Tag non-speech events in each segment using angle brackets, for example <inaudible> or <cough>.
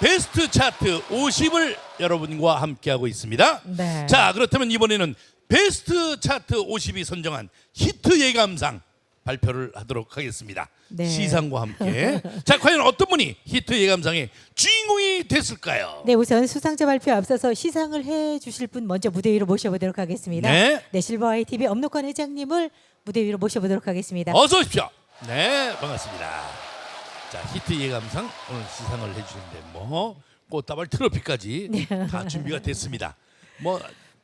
베스트 차트 50을 여러분과 함께하고 있습니다. 네. 자, 그렇다면 이번에는 베스트 차트 50이 선정한 히트 예감상 발표를 하도록 하겠습니다. 네. 시상과 함께. 자, 과연 어떤 분이 히트 예감상의 주인공이 됐을까요? 네, 우선 수상자 발표 앞서서 시상을 해 주실 분 먼저 무대 위로 모셔보도록 하겠습니다. 네. 실버아이 TV 엄록관 회장님을 무대 위로 모셔보도록 하겠습니다. 어서 오십시오. 네, 반갑습니다. 자, 히트 예감상 오늘 시상을 해주는데 뭐 꽃다발 트로피까지 다 준비가 됐습니다. 뭐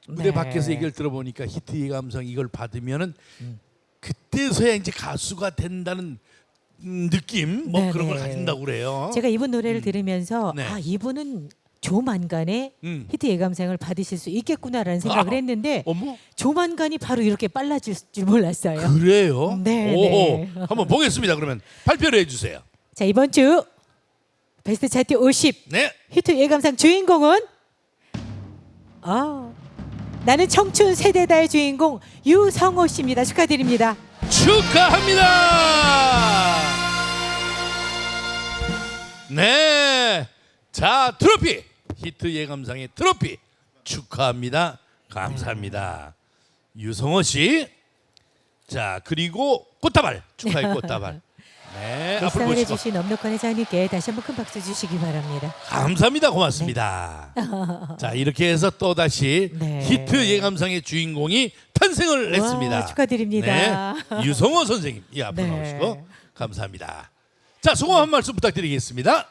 무대 네. 밖에서 얘기를 들어보니까 히트 예감상 이걸 받으면은 그때서야 이제 가수가 된다는 음, 느낌 뭐 네, 그런 걸 네. 가진다고 그래요. 제가 이분 노래를 들으면서 네. 아 이분은 조만간에 음. 히트 예감상을 받으실 수 있겠구나라는 생각을 아, 했는데 어머 조만간이 바로 이렇게 빨라질 줄 몰랐어요. 그래요? 네, 오, 네. 한번 보겠습니다. 그러면 발표를 해주세요. 자 이번 주 베스트 차트 50 네, 히트 예감상 주인공은 아 나는 청춘 세대다의 주인공 유성호 씨입니다. 축하드립니다. 축하합니다. 네, 자 트로피 히트 예감상의 트로피 축하합니다. 감사합니다. 유성호 씨. 자 그리고 꽃다발 축하의 <laughs> 꽃다발. 네, 앞으로 시상을 보시고 해주신 엄록관 회장님께 다시 한번 큰 박수 주시기 바랍니다. 감사합니다. 고맙습니다. 자 이렇게 해서 또 다시 네. 히트 예감상의 주인공이 탄생을 와, 했습니다. 축하드립니다. 네, 유성호 선생님 이 앞으로 네. 나오시고 감사합니다. 자 소감 한 말씀 부탁드리겠습니다.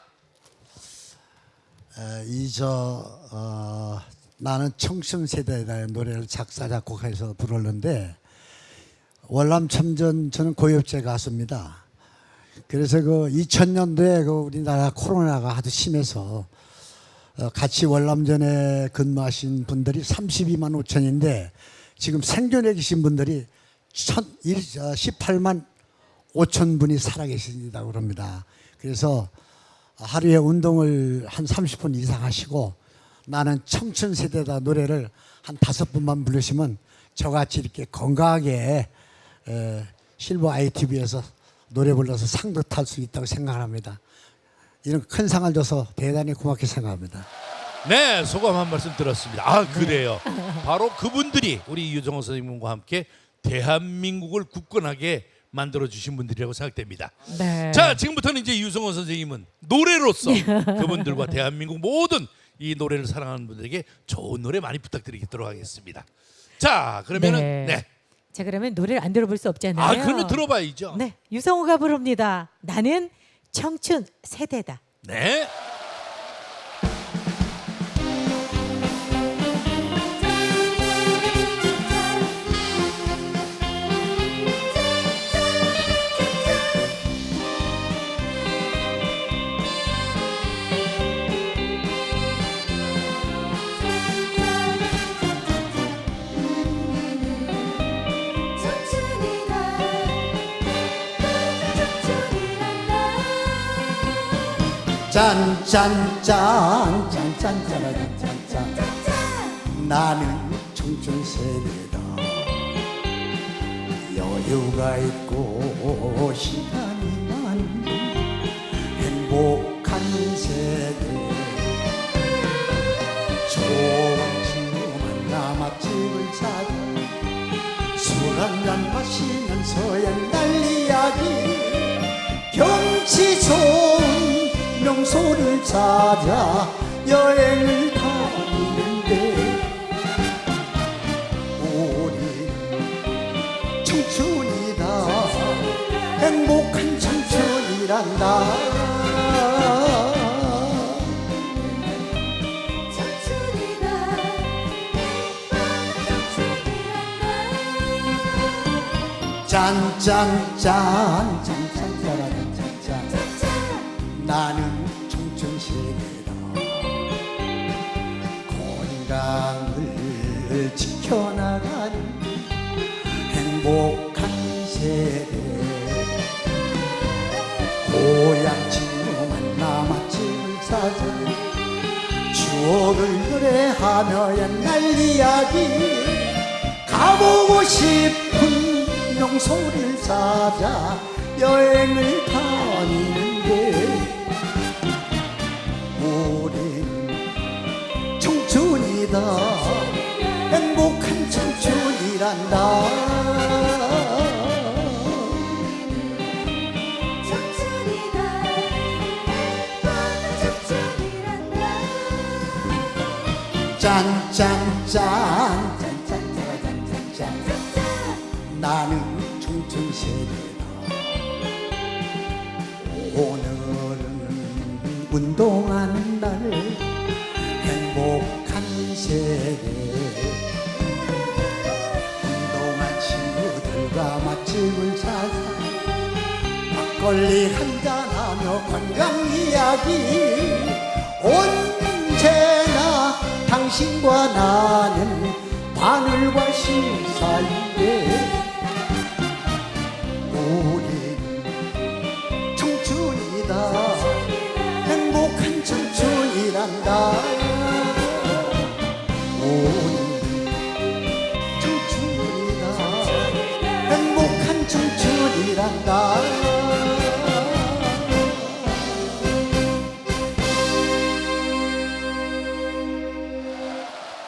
이저 어, 나는 청춘 세대다의 노래를 작사 작곡해서 부르는데 월남 참전 저는 고엽제 가수입니다. 그래서 그 2000년도에 그 우리나라 코로나가 하도 심해서 어, 같이 월남전에 근무하신 분들이 32만 5천인데 지금 생존해 계신 분들이 18만 5천 분이 살아계십니다 그럽니다. 그래서 하루에 운동을 한 30분 이상 하시고 나는 청춘 세대다 노래를 한 다섯 분만 부르시면 저같이 이렇게 건강하게 에, 실버 ITV에서 노래 불러서 상도 탈 수 있다고 생각합니다. 이런 큰 상을 줘서 대단히 고맙게 생각합니다. 네 소감 한 말씀 들었습니다. 아 그래요. 바로 그분들이 우리 유정호 선생님과 함께 대한민국을 굳건하게 만들어 주신 분들이라고 생각됩니다. 네. 자 지금부터는 이제 유성호 선생님은 노래로서 <laughs> 그분들과 대한민국 모든 이 노래를 사랑하는 분들에게 좋은 노래 많이 부탁드리도록 하겠습니다. 자 그러면은 네. 네. 자 그러면 노래를 안 들어볼 수 없잖아요. 아 그러면 들어봐야죠. 네, 유성호가 부릅니다. 나는 청춘 세대다. 네. 짠짠짠 짠짠짠짠짠짠. 나는 청춘 세대다. 여유가 있고 시간이 많은 행복한 세대. 좋은 친구 만나 맛집을 찾아 술 한잔 마시면서 옛날 이야기. 경치 좋 찾아 여행을 다니는데 우리 청춘이다. 행복한 청춘이란다. 청춘이란다. 짠짠짠 짠짠짠 짠짠. 나는 건강을 지켜나가는 행복한 세대. 고향 친구 만나 맛집을 찾아 추억을 노래하며 옛날 이야기 가보고 싶은 명소를 찾아 여행을 다 짠짠짠. 짠짠짠짠짠 나는 세대다 오늘은 운동하는 날 행복한 세대 운동한 친구들과 맛집을 찾아 막걸리 한잔하며 건강 이야기. 언제나 당신과 나는 바늘과 실 사이에